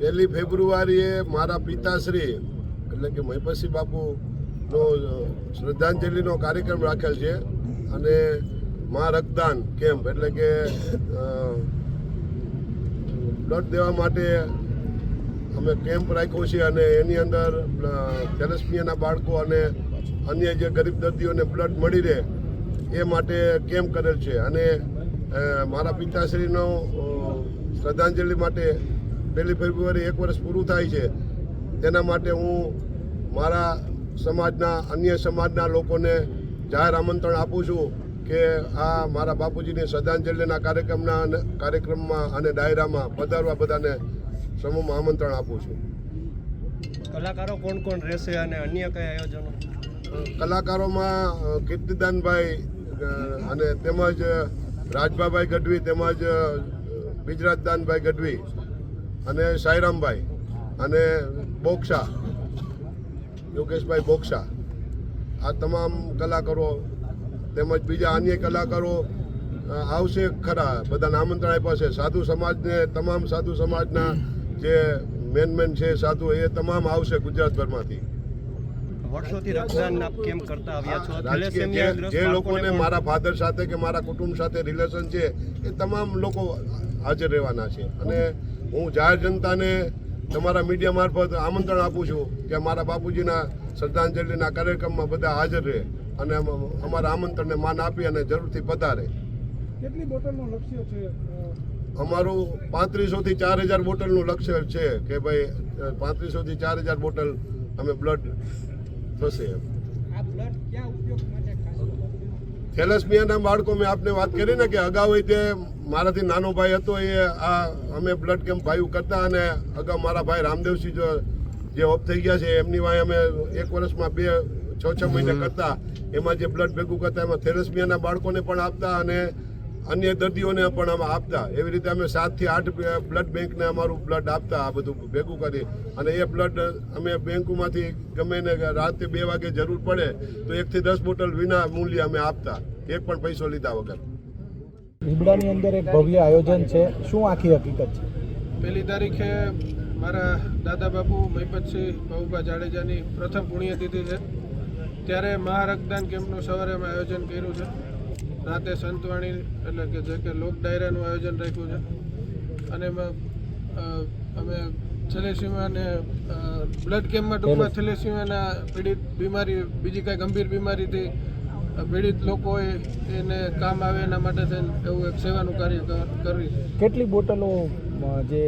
પહેલી ફેબ્રુઆરીએ મારા પિતાશ્રી, એટલે કે મહિપતસિંહ બાપુનો શ્રદ્ધાંજલિનો કાર્યક્રમ રાખેલ છે. અને મા રક્તદાન કેમ્પ, એટલે કે બ્લડ દેવા માટે અમે કેમ્પ રાખ્યો છે અને એની અંદર થેલેસમિયાના બાળકો અને અન્ય જે ગરીબ દર્દીઓને બ્લડ મળી રહે એ માટે કેમ્પ કરેલ છે. અને મારા પિતાશ્રીનો શ્રદ્ધાંજલિ માટે પહેલી ફેબ્રુઆરી એક વર્ષ પૂરું થાય છે. તેના માટે હું મારા સમાજના અન્ય સમાજના લોકોને જાહેર આમંત્રણ આપું છું કે આ મારા બાપુજીની શ્રદ્ધાંજલિના કાર્યક્રમના કાર્યક્રમમાં અને ડાયરામાં પધારવા બધાને સમૂહમાં આમંત્રણ આપું છું. કલાકારો કોણ કોણ રહેશે અને અન્ય કયા આયોજનો? કલાકારોમાં કીર્તિદાનભાઈ અને તેમજ રાજભાભાઈ ગઢવી તેમજ બિજરાજદાનભાઈ ગઢવી અને સાયરામભાઈ અને બોક્ષા યોગેશભાઈ બોક્ષા આ તમામ કલાકારો તેમજ બીજા અન્ય કલાકારો આવશે ખરા. બધાને આમંત્રણ આપ્યા છે. સાધુ સમાજને તમામ સાધુ સમાજના જે મેન મેન છે સાધુ એ તમામ આવશે ગુજરાતભરમાંથી. વર્ષોથી રક્તદાન કેમ્પ કરતા આવ્યા છો? રાજકીય જે લોકોને મારા ફાધર સાથે કે મારા કુટુંબ સાથે રિલેશન છે એ તમામ લોકો હાજર રહેવાના છે. અને હું જાહેર જનતાને તમારા મીડિયા મારફત આમંત્રણ આપું છું કે મારા બાપુજીના શ્રદ્ધાંજલિના કાર્યક્રમમાં બધા હાજર રહે અને અમારા આમંત્રણને માન આપી અને જરૂરથી પધારે. કેટલી બોટલનું લક્ષ્ય છે અમારું પાંત્રીસોથી ચાર હજાર બોટલનું લક્ષ્ય છે કે ભાઈ પાંત્રીસોથી ચાર હજાર બોટલ અમે બ્લડ થશે એમ. આ બ્લડ ક્યાં ઉપયોગ થેલેસમિયાના બાળકો મેં આપને વાત કરી ને કે અગાઉ તે મારાથી નાનો ભાઈ હતો એ આ અમે બ્લડ કેમ્પ ભાઈ કરતા અને અગાઉ મારા ભાઈ રામદેવસિંહ જો જે ઓફ થઈ ગયા છે એમની વાય અમે એક વર્ષમાં બે છ છ મહિને કરતા. એમાં જે બ્લડ ભેગું કરતા એમાં થેલેસમિયાના બાળકોને પણ આપતા અને અન્ય દર્દીઓને પણ અમે આપતા. એવી રીતે અમે સાતથી આઠ બ્લડ બેંકને અમારું બ્લડ આપતા આ બધું ભેગું કરી. અને એ બ્લડ અમે બેંકોમાંથી ગમે ને રાતે બે વાગે જરૂર પડે તો એકથી દસ બોટલ વિના મૂલ્ય અમે આપતા. એક પણ પૈસો લીધા વગર. લીબડાની અંદર એક ભવ્ય આયોજન છે. શું આખી હકીકત છે? પહેલી તારીખે મારા દાદા બાપુ મહિપતસિંહ બાબુભા જાડેજાની પ્રથમ પુણ્યતિથિ છે. ત્યારે મહારક્તદાન કેમ્પનું સવારે અમે આયોજન કર્યું છે. રાતે સંતવાણી એટલે કે જે કે લોક ડાયરાનું આયોજન રાખ્યું છે. અને એમાં અમે થેલેસીમાને બ્લડ કેમ્પમાં ટૂંકમાં થેલેસીમાના પીડિત બીમારી બીજી કાંઈ ગંભીર બીમારીથી પીડિત લોકો હોય એને કામ આવે એના માટે થઈને એવું એક સેવાનું કાર્ય કર- કેટલી બોટલો જે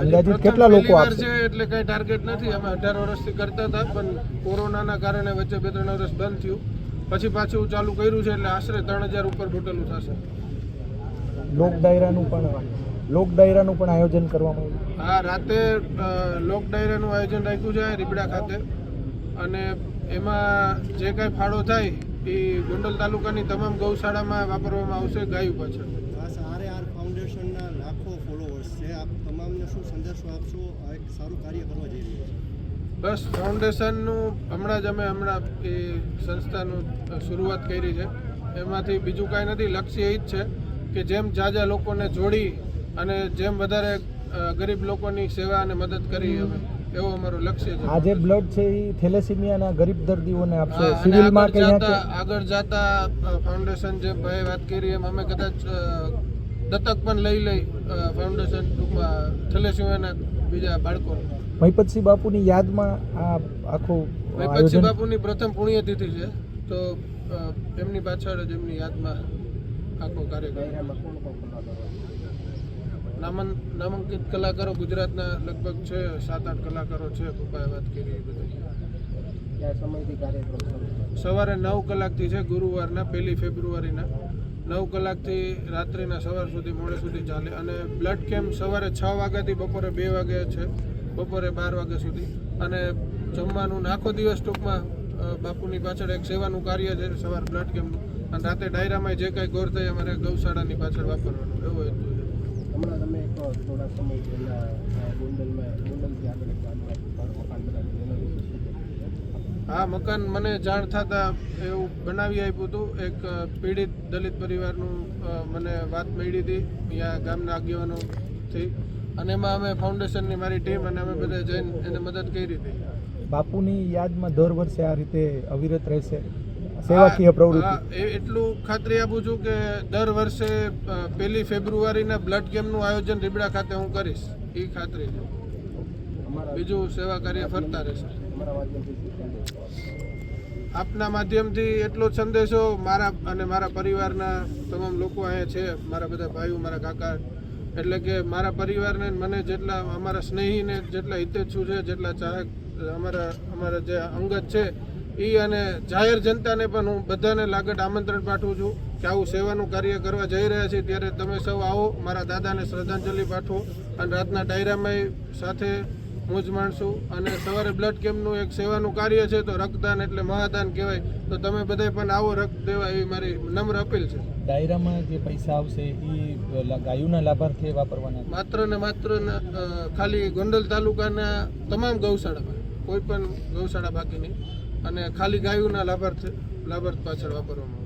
અંદાજિત કેટલા લોકો છે એટલે કઈ ટાર્ગેટ નથી. અમે અઢાર વર્ષથી કરતા હતા પણ કોરોનાના કારણે વચ્ચે બે ત્રણ વર્ષ બંધ થયું. પછી પાછું ચાલુ કર્યું છે એટલે આશરે ત્રણ હજાર ઉપર ટોટલ થશે. લોક ડાયરાનું પણ લોક ડાયરાનું પણ આયોજન કરવામાં આવ્યું? આ રાતે લોક ડાયરાનું આયોજન રાખ્યું છે રીબડા ખાતે. અને એમાં જે કાંઈ ફાળો થાય એ ગોંડલ તાલુકાની તમામ ગૌશાળામાં વાપરવામાં આવશે ગાયું પાછળ. આર ફાઉન્ડેશનના લાખો ફોલોવર્સ છે. આપ તમામને શું સંદેશો આપશો? આ એક સારું કાર્ય કરવા જઈ રહ્યું છે. બસ ફાઉન્ડેશનનું હમણાં જ અમે હમણાં એ સંસ્થાનું શરૂઆત કરી છે. એમાંથી બીજું કાંઈ નથી. લક્ષ્ય એ જ છે કે જેમ જાજા લોકોને જોડી અને જેમ વધારે ગરીબ લોકોની સેવા અને મદદ કરી અમે એવું અમારું લક્ષ્ય છે. આજે બ્લડ છે એ થેલેસીમિયાના ગરીબ દર્દીઓને આપશે. સિવિલમાં આગળ કે જાતા આગળ જાતા ફાઉન્ડેશન જે ભાઈ વાત કરી એમ અમે કદાચ દત્તક પણ લઈ લઈ ફાઉન્ડેશન ટૂંકમાં થેલેસીમિયાના બીજા બાળકોને. મહિપતસિંહ બાપુની યાદમાં આ આખું મહિપતસિંહ બાપુની પ્રથમ પુણ્યતિથિ છે. તો એમની પાછળ જ એમની યાદમાં આખો કાર્યક્રમ. નામન નામાંકિત કલાકારો ગુજરાતના લગભગ છે સાત આઠ કલાકારો છે પપ્પાએ વાત કરી સવારે નવ કલાકથી છે ગુરુવારના પહેલી ફેબ્રુઆરીના. નવ કલાકથી રાત્રિના સવાર સુધી મોડે સુધી ચાલે. અને બ્લડ કેમ્પ સવારે છ વાગ્યાથી બપોરે બે વાગ્યા છે. બપોરે બાર વાગ્યા સુધી. અને જમવાનું આખો દિવસ ટૂંકમાં બાપુની પાછળ એક સેવાનું કાર્ય છે સવાર બ્લડ કેમ્પનું. અને રાતે ડાયરામાં જે કાંઈ ગોર થાય અમારે ગૌશાળાની પાછળ વાપરવાનું. એવો હેતુ. છે હમણાં તમે એક થોડા સમય પહેલા ગોંડલમાં ગોંડલથી આગળ એક મકાન બનાવ્યું એના વિશે શું કહેશો? હા મકાન મને જાણ થતાં એવું બનાવી આપ્યું હતું. એક પીડિત દલિત પરિવારનું મને વાત મળી હતી. અહીંયા ગામના આગેવાનોથી અને એમાં અમે ફાઉન્ડેશનની મારી ટીમ અને અમે બધા જઈને એને મદદ કરી હતી. બાપુની યાદમાં દર વર્ષે આ રીતે અવિરત રહેશે. સેવાકીય પ્રવૃત્તિ. એટલું ખાતરી આપું છું કે દર વર્ષે પહેલી ફેબ્રુઆરીના બ્લડ કેમ્પનું આયોજન રીબડા ખાતે હું કરીશ. એ ખાતરી છે. બીજું સેવા કાર્ય ફરતા રહેશે. આપના માધ્યમથી એટલો જ સંદેશો મારા અને મારા પરિવારના તમામ લોકો અહીંયા છે મારા બધા ભાઈઓ મારા કાકા એટલે કે મારા પરિવારને મને જેટલા અમારા સ્નેહીને જેટલા હિતેચ્છુ છે, જેટલા ચાહક, અમારા અમારા જે અંગત છે એ અને જાહેર જનતાને પણ હું બધાને લાગત આમંત્રણ પાઠવું છું કે આવું સેવાનું કાર્ય કરવા જઈ રહ્યા છીએ ત્યારે તમે સૌ આવો, મારા દાદાને શ્રદ્ધાંજલિ પાઠવો અને રાતના ડાયરામાં સાથે મોજ માણશું અને સવારે બ્લડ કેમ્પનું એક સેવાનું કાર્ય છે તો રક્તદાન એટલે મહાદાન કહેવાય. તો તમે બધા પણ આવો રક્ત દેવા એવી મારી નમ્ર અપીલ છે. ડાયરામાં જે પૈસા આવશે એ ગાયોના લાભાર્થે વાપરવાના માત્ર ને માત્ર ખાલી ગોંડલ તાલુકાના તમામ ગૌશાળામાં કોઈ પણ ગૌશાળા બાકી નહીં. અને ખાલી ગાયોના લાભાર્થે લાભાર્થ પાછળ વાપરવામાં